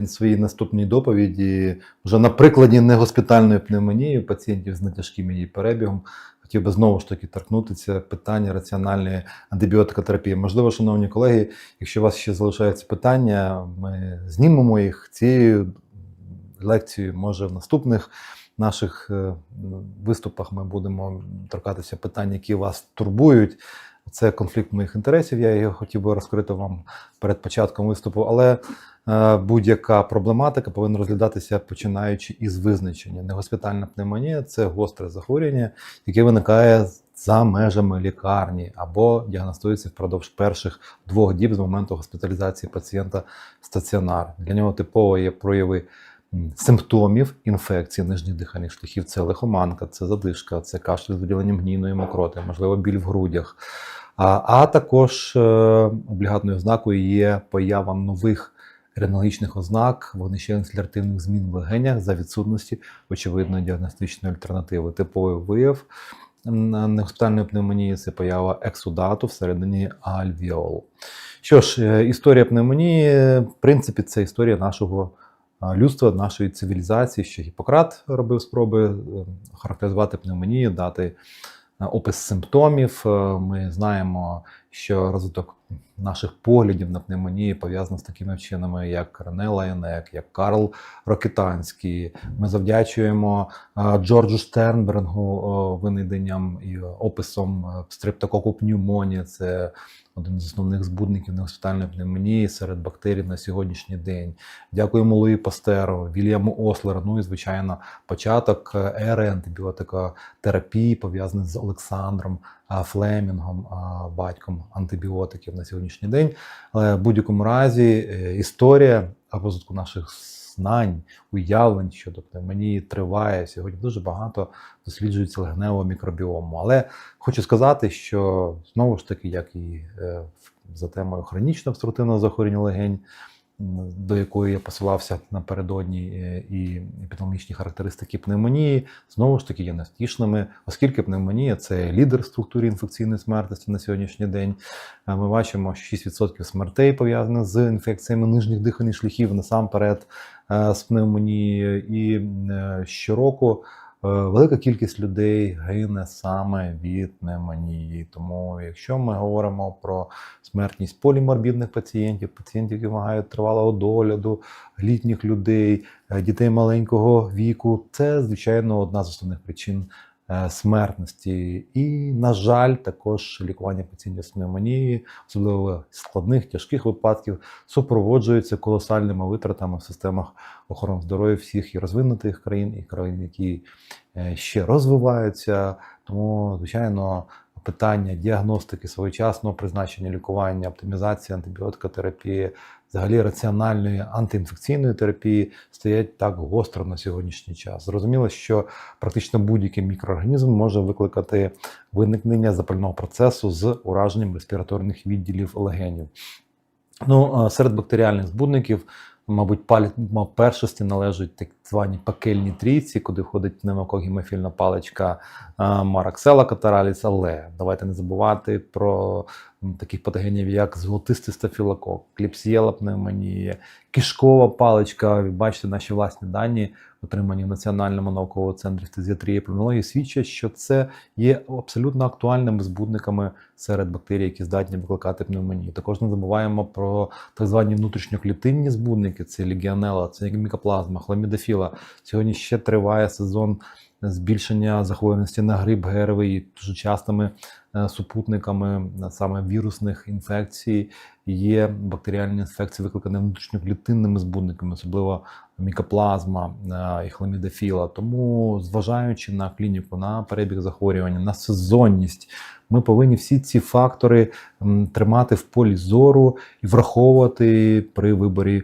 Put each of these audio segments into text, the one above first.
В своїй наступній доповіді вже на прикладі негоспітальної пневмонії пацієнтів з нетяжким її перебігом хотів би знову ж таки торкнутися питання раціональної антибіотикотерапії. Можливо, шановні колеги, якщо у вас ще залишаються питання, ми знімемо їх цією лекцією, може в наступних наших е, виступах ми будемо торкатися питань, які вас турбують. Це конфлікт моїх інтересів. Я його хотів би розкрити вам перед початком виступу, але будь-яка проблематика повинна розглядатися починаючи із визначення. Негоспітальна пневмонія це гостре захворювання, яке виникає за межами лікарні або діагностується впродовж перших двох діб з моменту госпіталізації пацієнта в стаціонар. Для нього типово є прояви симптомів інфекції нижніх дихальних шляхів. Це лихоманка, це задишка, це кашель з виділенням гнійної мокроти, можливо, біль в грудях. А, а також е, облігатною ознакою є поява нових ренологічних ознак вогнищевно-інфілятивних змін в легенях за відсутності очевидної діагностичної альтернативи. Типовий вияв негоспітальної пневмонії це поява ексудату всередині альвіолу. Що ж, е, історія пневмонії, в принципі, це історія нашого людства, нашої цивілізації. Ще Гіппократ робив спроби е, характеризувати пневмонію, дати е, опис симптомів. Ми знаємо, що розвиток наших поглядів на пневмонію пов'язана з такими вченими, як Рене Лайонек, як Карл Рокетанський. Ми завдячуємо е, Джорджу Стернбергу е, винайденням і описом стриптококу пневмонії. Це один з основних збудників негоспітальної пневмонії серед бактерій на сьогоднішній день. Дякуємо Луї Пастеру, Вільяму Ослеру, ну і звичайно, початок е, ери антибіотикотерапії пов'язаний з Олександром Флемінгом, батьком антибіотиків на сьогоднішній день. Але в будь-якому разі е, історія розвитку наших знань, уявлень щодо пневмонії триває. Сьогодні дуже багато досліджується легневого мікробіому. Але хочу сказати, що знову ж таки, як і е, за темою хронічного обструктивного захворювання легень, до якої я посилався напередодні, е, і епідемічні характеристики пневмонії знову ж таки є невтішними, оскільки пневмонія це лідер в структурі інфекційної смертності на сьогоднішній день. Ми бачимо, що 6% смертей пов'язаних з інфекціями нижніх дихальних шляхів насамперед е, з пневмонією. І е, щороку велика кількість людей гине саме від пневмонії. Тому, якщо ми говоримо про смертність поліморбідних пацієнтів, пацієнтів, які вимагають тривалого догляду, літніх людей, е, дітей маленького віку, це звичайно одна з основних причин. Е, Смертності і, на жаль, також лікування пацієнтів з пневмонією, особливо складних тяжких випадків, супроводжується колосальними витратами в системах охорони здоров'я всіх і розвинутих країн, і країн, які е, ще розвиваються. Тому, звичайно, питання діагностики своєчасного призначення лікування, оптимізації антибіотикотерапії, взагалі раціональної антиінфекційної терапії стоять так гостро на сьогоднішній час. Зрозуміло, що практично будь-який мікроорганізм може викликати виникнення запального процесу з ураженням респіраторних відділів легенів. Ну, серед бактеріальних збудників, мабуть, першості належать так звані пакельні трійці, куди входить пневмокогемофільна паличка Мараксела катараліс, але давайте не забувати про таких патогенів, як золотистий стафілокок, кліпсієла пневмонія, кишкова паличка. Бачите наші власні дані, отримані в Національному науковому центрі фтизіатрії і свідчать, що це є абсолютно актуальними збудниками серед бактерій, які здатні викликати пневмонію. Також не забуваємо про так звані внутрішньоклітинні збудники: це легіонела, це мікоплазма, хламідофіла. Сьогодні ще триває сезон збільшення захворюваності на грип ГРВІ, дуже частими е, супутниками е, саме вірусних інфекцій є бактеріальні інфекції, викликані внутрішньоклітинними збудниками, особливо мікоплазма е, і хламідофіла. Тому, зважаючи на клініку, на перебіг захворювання, на сезонність, ми повинні всі ці фактори тримати в полі зору і враховувати при виборі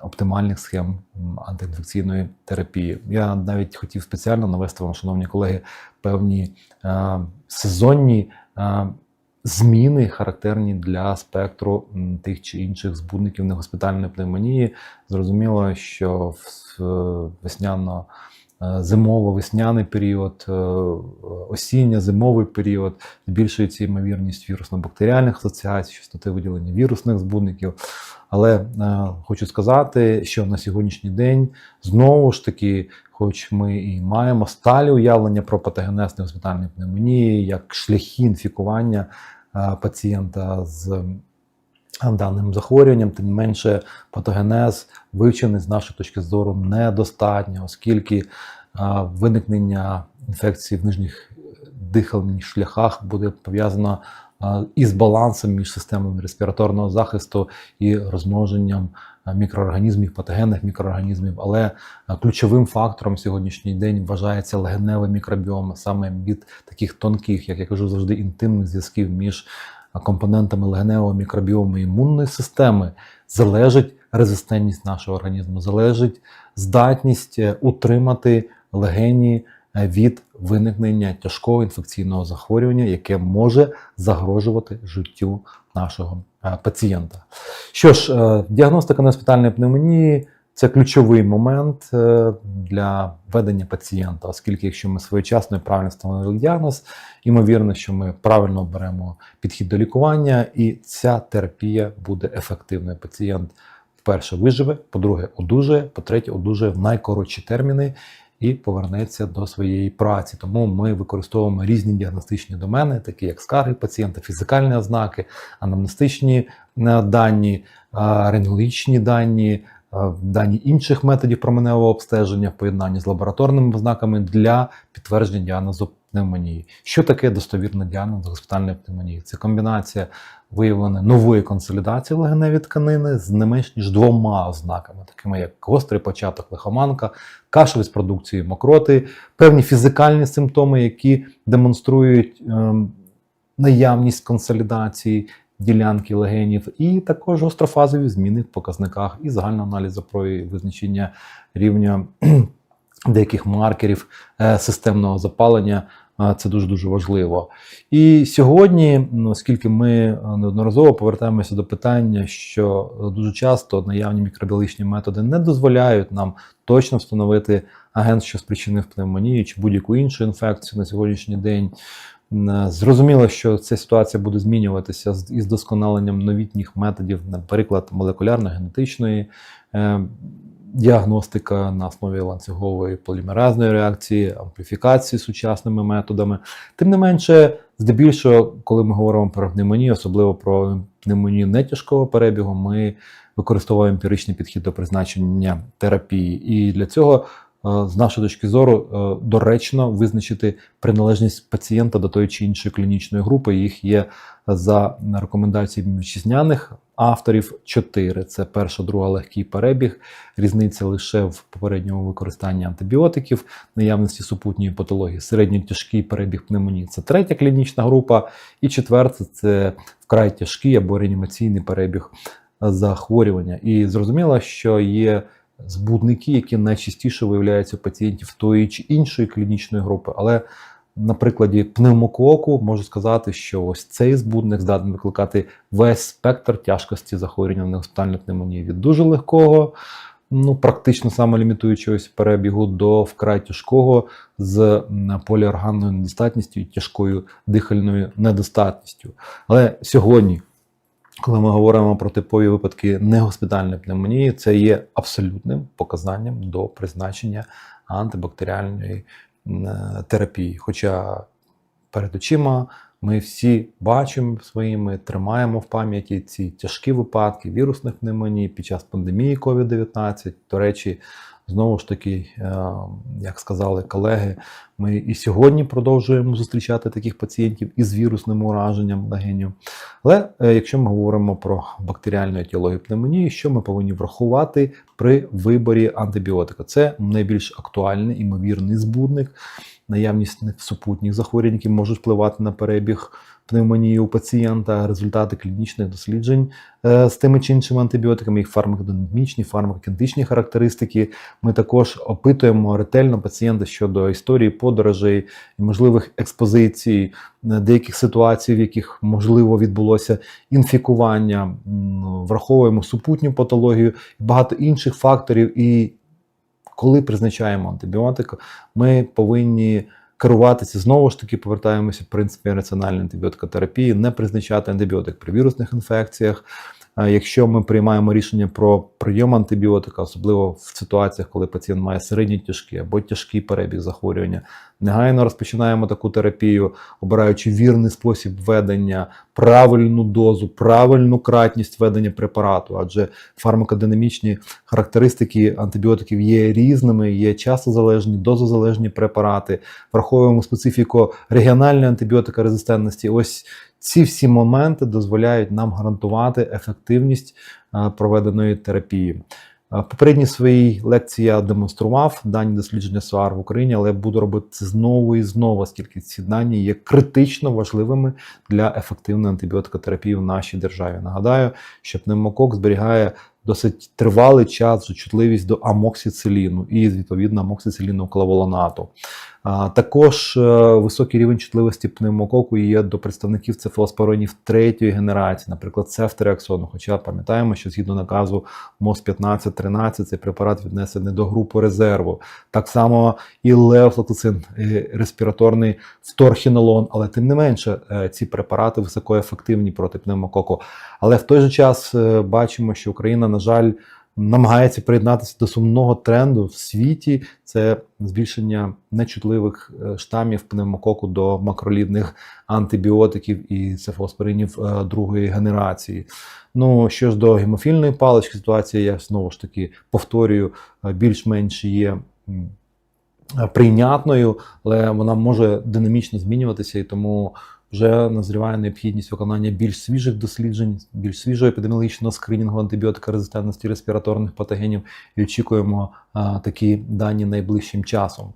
оптимальних схем антиінфекційної терапії. Я навіть хотів спеціально навести вам, шановні колеги, певні е, сезонні е, зміни, характерні для спектру тих чи інших збудників негоспітальної пневмонії. Зрозуміло, що в, весняно зимово-весняний період, е, осінньо-зимовий період, збільшується ймовірність вірусно-бактеріальних асоціацій, частоти виділення вірусних збудників. Але е, хочу сказати, що на сьогоднішній день знову ж таки, хоч ми і маємо сталі уявлення про патогенез негоспітальної пневмонії, як шляхи інфікування е, пацієнта з е, даним захворюванням, тим менше патогенез вивчений з нашої точки зору недостатньо, оскільки е, виникнення інфекції в нижніх дихальних шляхах буде пов'язано е, із балансом між системами респіраторного захисту і розмноженням е, мікроорганізмів, патогенних мікроорганізмів. Але е, ключовим фактором сьогоднішній день вважається легеневий мікробіом, саме від таких тонких, як я кажу, завжди інтимних зв'язків між компонентами легеневого мікробіому імунної системи залежить резистентність нашого організму, залежить здатність е, утримати легені е, від виникнення тяжкого інфекційного захворювання, яке може загрожувати життю нашого е, пацієнта. Що ж, діагностика неспітальної пневмонії це ключовий момент е, для ведення пацієнта, оскільки якщо ми своєчасно і правильно встановили діагноз, ймовірно, що ми правильно оберемо підхід до лікування, і ця терапія буде ефективною. Пацієнт вперше виживе, по-друге, одужає, по-третє, одужає в найкоротші терміни і повернеться до своєї праці. Тому ми використовуємо різні діагностичні домени, такі як скарги пацієнта, фізикальні ознаки, анамнестичні дані, е, рентгенологічні дані. Е, Дані інших методів променевого обстеження в поєднанні з лабораторними ознаками для підтвердження діагнозу пневмонії. Що таке достовірний діагноз госпітальної пневмонії? Це комбінація виявлення нової консолідації легеневої тканини з не менш ніж двома ознаками, такими як гострий початок лихоманка, кашель з продукцією мокроти, певні фізикальні симптоми, які демонструють ем, наявність консолідації ділянки легенів, і також гострофазові зміни в показниках і загального аналізу про визначення рівня деяких маркерів е, системного запалення. Е, Це дуже дуже важливо. І сьогодні, ну, оскільки ми е, неодноразово повертаємося до питання, що дуже часто наявні мікробіологічні методи не дозволяють нам точно встановити агент, що спричинив пневмонію чи будь-яку іншу інфекцію на сьогоднішній день. М, Зрозуміло, що ця ситуація буде змінюватися із досконаленням новітніх методів, наприклад, молекулярно-генетичної е, діагностика на основі ланцюгової полімеразної реакції, ампліфікації сучасними методами. Тим не менше, здебільшого, коли ми говоримо про пневмонію, особливо про пневмонію нетяжкого перебігу, ми використовуємо емпіричний підхід до призначення терапії. І для цього е, з нашої точки зору, е, доречно визначити приналежність пацієнта до тої чи іншої клінічної групи. Їх є за рекомендаціями вітчизняних авторів чотири: це перша, друга легкий перебіг, різниця лише в попередньому використанні антибіотиків, наявності супутньої патології, середньотяжкий перебіг пневмонії це третя клінічна група, і четверта це вкрай тяжкий або реанімаційний перебіг захворювання. І зрозуміло, що є збудники, які найчастіше виявляються у пацієнтів тої чи іншої клінічної групи. Але на прикладі пневмококу можу сказати, що ось цей збудник здатний викликати весь спектр тяжкості захворювання на госпітальну пневмонію від дуже легкого, ну практично самолімітуючогось перебігу до вкрай тяжкого з поліорганною недостатністю і тяжкою дихальною недостатністю. Але сьогодні коли ми говоримо про типові випадки негоспітальної пневмонії, це є абсолютним показанням до призначення антибактеріальної е, терапії. Хоча перед очима ми всі бачимо своїми, тримаємо в пам'яті ці тяжкі випадки вірусних пневмоній під час пандемії COVID-19. До речі, знову ж таки, е, як сказали колеги, ми і сьогодні продовжуємо зустрічати таких пацієнтів із вірусним ураженням легенів. Але е, якщо ми говоримо про бактеріальну етіологію пневмонії, що ми повинні врахувати при виборі антибіотика? Це найбільш актуальний імовірний збудник, наявність супутніх захворювань, які можуть впливати на перебіг пневмонії у пацієнта, результати клінічних досліджень е, з тими чи іншими антибіотиками, їх фармакодинамічні, фармакокінетичні характеристики. Ми також опитуємо ретельно пацієнта щодо історії подорожей і можливих експозицій, е, деяких ситуацій, в яких можливо відбулося інфікування, враховуємо супутню патологію і багато інших факторів. І коли призначаємо антибіотик, ми повинні керуватися знову ж таки, повертаємося в принципі раціональної антибіотикотерапії, не призначати антибіотик при вірусних інфекціях. Якщо ми приймаємо рішення про прийом антибіотика, особливо в ситуаціях, коли пацієнт має середній тяжкий або тяжкий перебіг захворювання, негайно розпочинаємо таку терапію, обираючи вірний спосіб ведення, правильну дозу, правильну кратність ведення препарату, адже фармакодинамічні характеристики антибіотиків є різними, є часозалежні, дозозалежні препарати, враховуємо специфіку регіональної антибіотикорезистентності. Ось ці всі моменти дозволяють нам гарантувати ефективність е, проведеної терапії. Е, попередній своїй лекції я демонстрував дані дослідження СОАР в Україні, але я буду робити це знову і знову, оскільки ці дані є критично важливими для ефективної антибіотикотерапії в нашій державі. Нагадаю, що пневмокок зберігає досить тривалий час чутливість до амоксициліну і відповідно амоксициліну клаволонату. Також е, високий рівень чутливості пневмококу є до представників цефалоспоринів третьої генерації, наприклад, цефтреаксону. Хоча пам'ятаємо, що згідно наказу МОЗ 1513 цей препарат віднесений до групи резерву. Так само і леофлоксин, і респіраторний вторхінолон, але тим не менше е, ці препарати високоефективні проти пневмококу. Але в той же час е, бачимо, що Україна, на жаль, намагається приєднатися до сумного тренду в світі. Це збільшення нечутливих е, штамів пневмококу до макролідних антибіотиків і цефалоспоринів е, другої генерації. Ну що ж до гемофільної палички, ситуація я знову ж таки повторюю, е, більш-менш є. Прийнятною, але вона може динамічно змінюватися, і тому вже назріває необхідність виконання більш свіжих досліджень, більш свіжого епідеміологічного скринінгу антибіотикорезистентності респіраторних патогенів і очікуємо а, такі дані найближчим часом.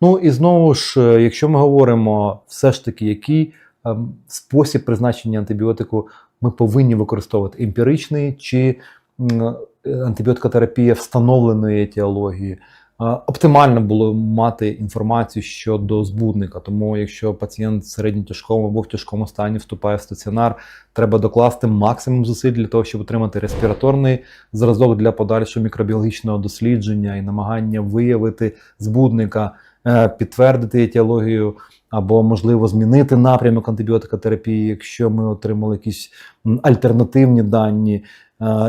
Ну і знову ж, е, якщо ми говоримо все ж таки, який ем, спосіб призначення антибіотику ми повинні використовувати емпіричний чи е, антибіотикотерапія встановленої етіології. Оптимально було мати інформацію щодо збудника, тому якщо пацієнт в середньотяжкому або в тяжкому стані вступає в стаціонар, треба докласти максимум зусиль для того, щоб отримати респіраторний зразок для подальшого мікробіологічного дослідження і намагання виявити збудника, е, підтвердити етіологію або, можливо, змінити напрямок антибіотикотерапії, якщо ми отримали якісь альтернативні дані.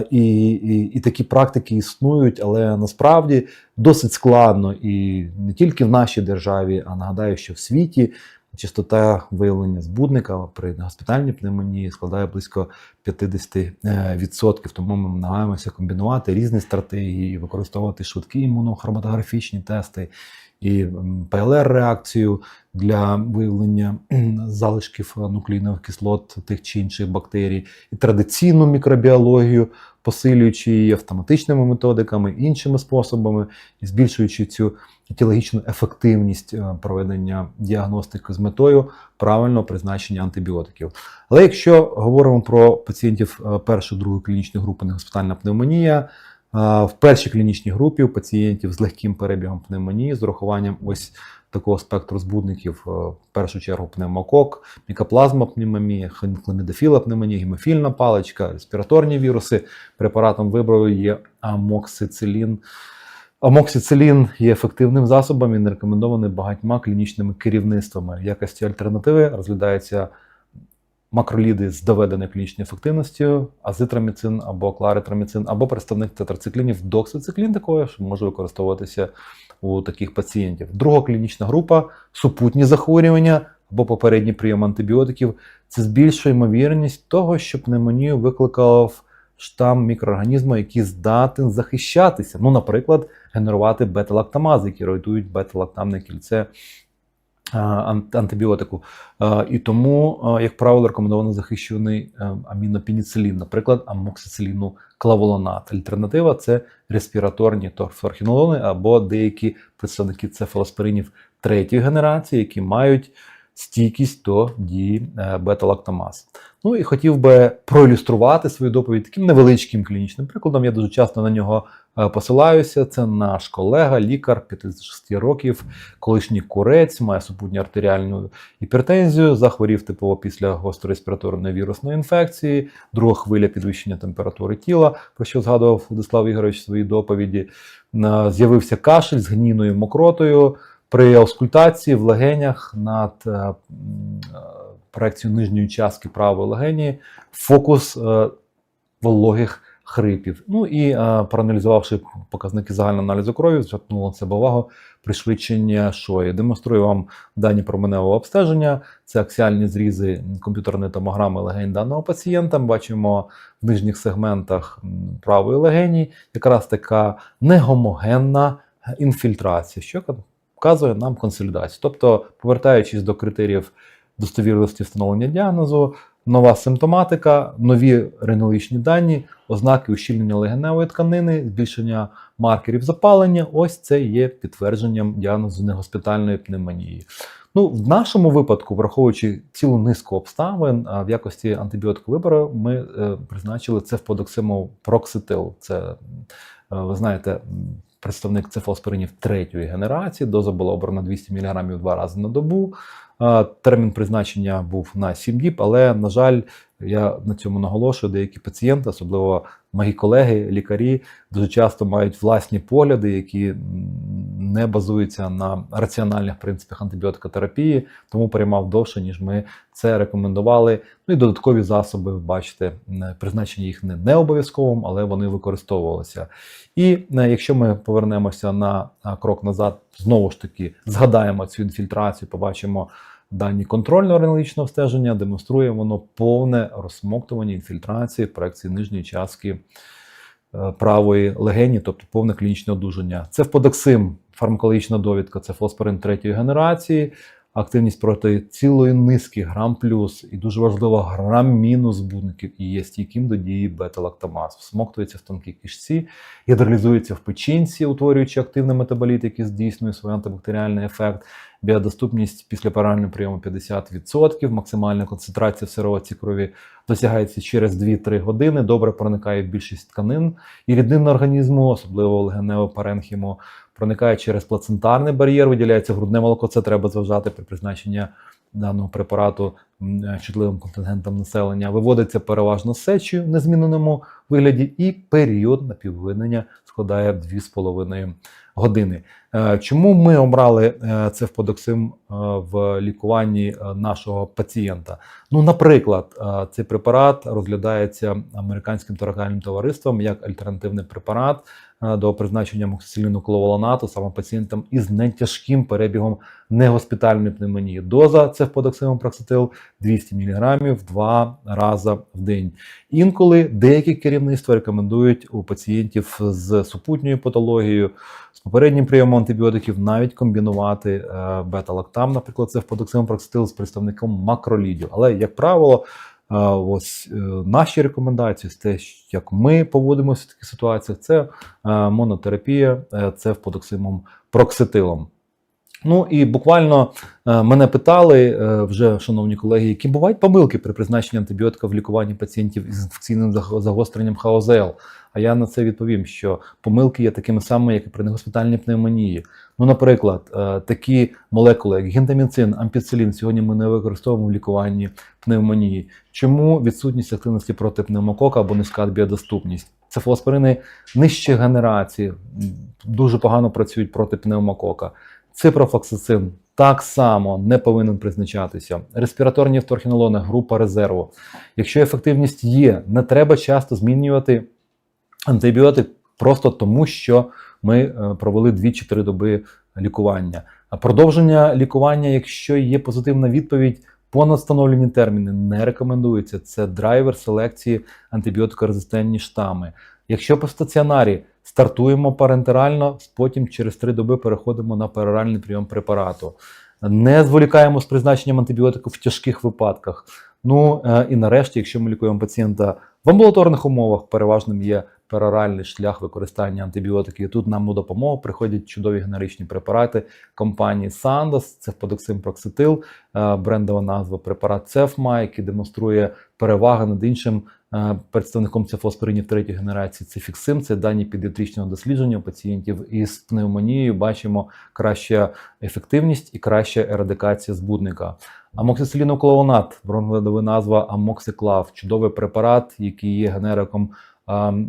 І, і, і такі практики існують, але насправді досить складно і не тільки в нашій державі, а нагадаю, що в світі частота виявлення збудника при госпітальній пневмонії складає близько 50%. Тому ми намагаємося комбінувати різні стратегії, використовувати швидкі імунохроматографічні тести і ПЛР-реакцію для виявлення залишків нуклеїнових кислот тих чи інших бактерій, і традиційну мікробіологію, посилюючи її автоматичними методиками, іншими способами, і збільшуючи цю етіологічну ефективність е, проведення діагностики з метою правильного призначення антибіотиків. Але якщо говоримо про пацієнтів е, першої другої клінічної групи негоспітальна пневмонія, В першій клінічній групі у пацієнтів з легким перебігом пневмонії з урахуванням ось такого спектру збудників, е, в першу чергу пневмокок, мікоплазма пневмонія, хламідофіла пневмонія, гемофільна паличка, респіраторні віруси. Препаратом вибору є амоксицилін. Амоксицилін є ефективним засобом не рекомендований багатьма клінічними керівництвами. В якості альтернативи розглядається макроліди з доведеною клінічною ефективністю, азитроміцин або кларитроміцин, або представник тетрациклінів доксициклін, також може використовуватися у таких пацієнтів. Друга клінічна група супутні захворювання або попередній прийом антибіотиків. Це збільшує ймовірність того, що пневмонію викликав штам мікроорганізму, який здатен захищатися. Ну, наприклад, генерувати бета-лактамази, які ройтують бета-лактамне кільце антибіотику. І тому, як правило, рекомендовано захищений е, амінопеніцилін, наприклад, амоксициліну клаволонат. Альтернатива це респіраторні торфорхінолони або деякі представники цефалоспоринів третьої генерації, які мають стійкість до дії е, бета-лактамаз. Ну і хотів би проілюструвати свою доповідь таким невеличким клінічним прикладом. Я дуже часто на нього е, посилаюся. Це наш колега, лікар 56 років, колишній курець, має супутню артеріальну гіпертензію, захворів типово після гострореспіраторної вірусної інфекції, друга хвиля підвищення температури тіла, про що згадував Владислав Ігорович в своїй доповіді. Е, З'явився кашель з гнійною мокротою. При аускультації в легенях над е, е, проекцією нижньої частки правої легені фокус е, вологих хрипів. Ну і проаналізувавши показники загального аналізу крові, звернуло на себе увагу пришвидшення шої. Демонструю вам дані променевого обстеження. Це аксіальні зрізи комп'ютерної томограми легень даного пацієнта. Ми бачимо в нижніх сегментах правої легені якраз така негомогенна інфільтрація, що вказує нам консолідацію. Тобто, повертаючись до критеріїв достовірності встановлення діагнозу, нова симптоматика, нові рентгенологічні дані, ознаки ущільнення легеневої тканини, збільшення маркерів запалення. Ось це є підтвердженням діагнозу негоспітальної пневмонії. Ну, в нашому випадку, враховуючи цілу низку обставин, в якості антибіотику вибору ми е, призначили цефподоксимов прокситил. Це, е, ви знаєте, представник цефалспоринів третьої генерації. Доза була обрана 200 мг два рази на добу. Е, Термін призначення був на 7 діб, але, на жаль, я на цьому наголошую, деякі пацієнти, особливо мої колеги, лікарі, дуже часто мають власні погляди, які не базуються на раціональних принципах антибіотикотерапії, тому приймав довше, ніж ми це рекомендували. Ну і додаткові засоби, бачите, призначення їх не, не обов'язковим, але вони використовувалися. І якщо ми повернемося на крок назад, знову ж таки згадаємо цю інфільтрацію, побачимо дані контрольного рентгенологічного стеження, демонструє воно повне розсмоктування інфільтрації в проекції нижньої частки е, правої легені, тобто повне клінічне одужання. Це вподоксим, фармакологічна довідка, це фосфорин третьої генерації, активність проти цілої низки грам плюс, і дуже важливо грам мінус збудників і є стійким до дії бета-лактамаз. Всмоктується в тонкій кишці, гідролізується в печінці, утворюючи активний метаболіт, який здійснює свій антибактеріальний ефект. Біодоступність після парального прийому 50%, максимальна концентрація в сироватці крові досягається через 2-3 години, добре проникає в більшість тканин і рідин організму, особливо легеневого паренхіму, проникає через плацентарний бар'єр, виділяється грудне молоко. Це треба зважати при призначенні даного препарату е, чутливим контингентом населення. Виводиться переважно сечею в незміненому вигляді, і період напіввиднення складає 2,5 години. Е, Чому ми обрали е, це в подоксим в лікуванні е, нашого пацієнта? Ну, наприклад, е, цей препарат розглядається американським торгальним товариством як альтернативний препарат е, до призначення моксициліну кловоланату саме пацієнтам із нетяжким перебігом негоспітальної пневмонії. Доза це цефподоксимом прокситил 200 мг два рази в день. Інколи деякі керівництва рекомендують у пацієнтів з супутньою патологією, з попереднім прийомом антибіотиків навіть комбінувати е, бета-лактам, наприклад, це цефподоксимом прокситил з представником макролідів. Але, як правило, е, ось е, наші рекомендації, те, як ми поводимося в таких ситуаціях, це е, монотерапія, це це вподоксимом прокситилом. Ну і буквально е, мене питали е, вже, шановні колеги, які бувають помилки при призначенні антибіотика в лікуванні пацієнтів із інфекційним загостренням ХОЗЛ. А я на це відповім, що помилки є такими самими, як і при негоспітальній пневмонії. Ну, наприклад, е, такі молекули, як гентаміцин, ампіцилін, сьогодні ми не використовуємо в лікуванні пневмонії. Чому відсутність активності проти пневмокока або низька біодоступність? Цефалоспорини нижчої генерації дуже погано працюють проти пневмокока. Ципрофлоксацин так само не повинен призначатися. Респіраторні вторхінолони, група резерву. Якщо ефективність є, не треба часто змінювати антибіотик просто тому, що ми е, провели 2-3 доби лікування. Продовження лікування, якщо є позитивна відповідь, понад встановлені терміни не рекомендується. Це драйвер селекції антибіотикорезистентні штами. Якщо по стаціонарі стартуємо парентерально, потім через 3 доби переходимо на пероральний прийом препарату. Не зволікаємо з призначенням антибіотику в тяжких випадках. Ну е, і нарешті, якщо ми лікуємо пацієнта в амбулаторних умовах, переважним є пероральний шлях використання антибіотиків. Тут нам у допомогу приходять чудові генеричні препарати компанії Sandoz, це Прокситил, брендова назва препарат Цефма, який демонструє переваги над іншим е, представником цефоспоринів третьої генерації. Це фіксим, це дані педіатричного дослідження у пацієнтів із пневмонією. Бачимо краща ефективність і краща ерадикація збудника. Амоксициліноколонат, бронхоледова назва Амоксиклав, чудовий препарат, який є генериком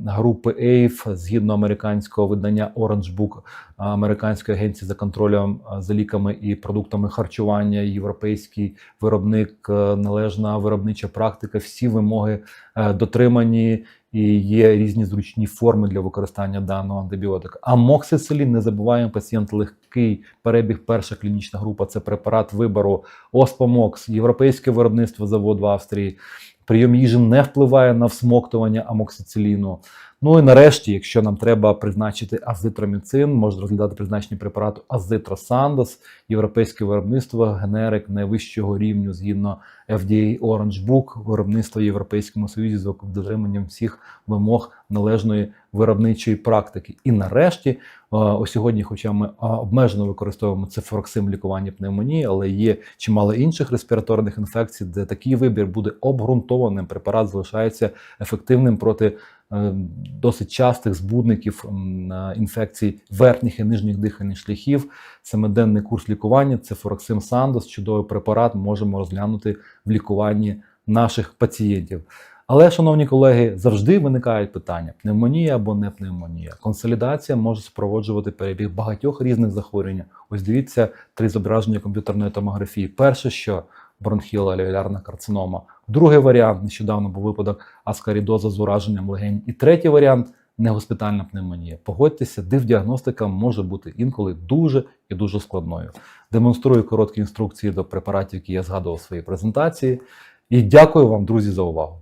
групи AIF, згідно американського видання Orange Book, американської агенції за контролем за ліками і продуктами харчування, європейський виробник, е, належна виробнича практика, всі вимоги е, дотримані. І є різні зручні форми для використання даного антибіотика. Амоксицилін, не забуваємо, пацієнт легкий перебіг. Перша клінічна група це препарат вибору Оспамокс, європейське виробництво завод в Австрії. Прийом їжі не впливає на всмоктування амоксициліну. Ну і нарешті, якщо нам треба призначити азитроміцин, можна розглядати призначення препарату Азитросандос, європейське виробництво, генерик найвищого рівню згідно FDA Orange Book, виробництво в Європейському Союзі з дотриманням всіх вимог належної виробничої практики. І нарешті, о сьогодні, хоча ми обмежено використовуємо цефороксим в лікуванні пневмонії, але є чимало інших респіраторних інфекцій, де такий вибір буде обґрунтованим. Препарат залишається ефективним проти е, досить частих збудників інфекцій верхніх і нижніх дихальних шляхів. Семиденний курс лікування цефороксим Сандос, чудовий препарат, можемо розглянути в лікуванні наших пацієнтів. Але, шановні колеги, завжди виникають питання: пневмонія або не пневмонія. Консолідація може супроводжувати перебіг багатьох різних захворювань. Ось дивіться три зображення комп'ютерної томографії. Перше, що бронхіла алеолярна карцинома. Другий варіант нещодавно був випадок аскарідоза з ураженням легень. І третій варіант негоспітальна пневмонія. Погодьтеся, дивдіагностика може бути інколи дуже і дуже складною. Демонструю короткі інструкції до препаратів, які я згадував в своїй презентації. І дякую вам, друзі, за увагу.